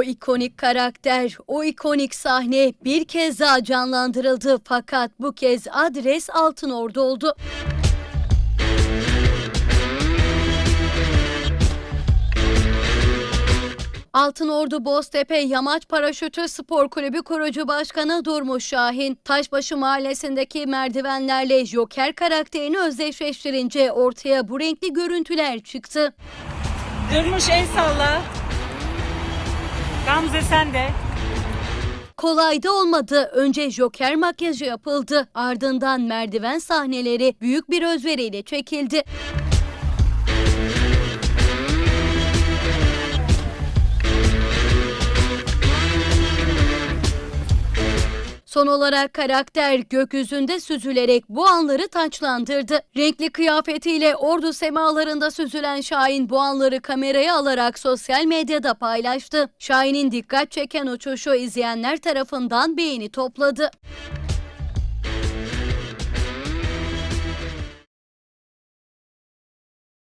ikonik karakter, o ikonik sahne bir kez daha canlandırıldı fakat bu kez adres Altınordu oldu. Altınordu Boztepe Yamaç Paraşütü Spor Kulübü kurucu başkanı Durmuş Şahin, Taşbaşı mahallesindeki merdivenlerle Joker karakterini özdeşleştirince ortaya bu renkli görüntüler çıktı. Durmuş el salla. Gamze sen de. Kolay da olmadı. Önce Joker makyajı yapıldı. Ardından merdiven sahneleri büyük bir özveriyle çekildi. Son olarak karakter gökyüzünde süzülerek bu anları taçlandırdı. Renkli kıyafetiyle ordu semalarında süzülen Şahin bu anları kameraya alarak sosyal medyada paylaştı. Şahin'in dikkat çeken uçuşu izleyenler tarafından beğeni topladı.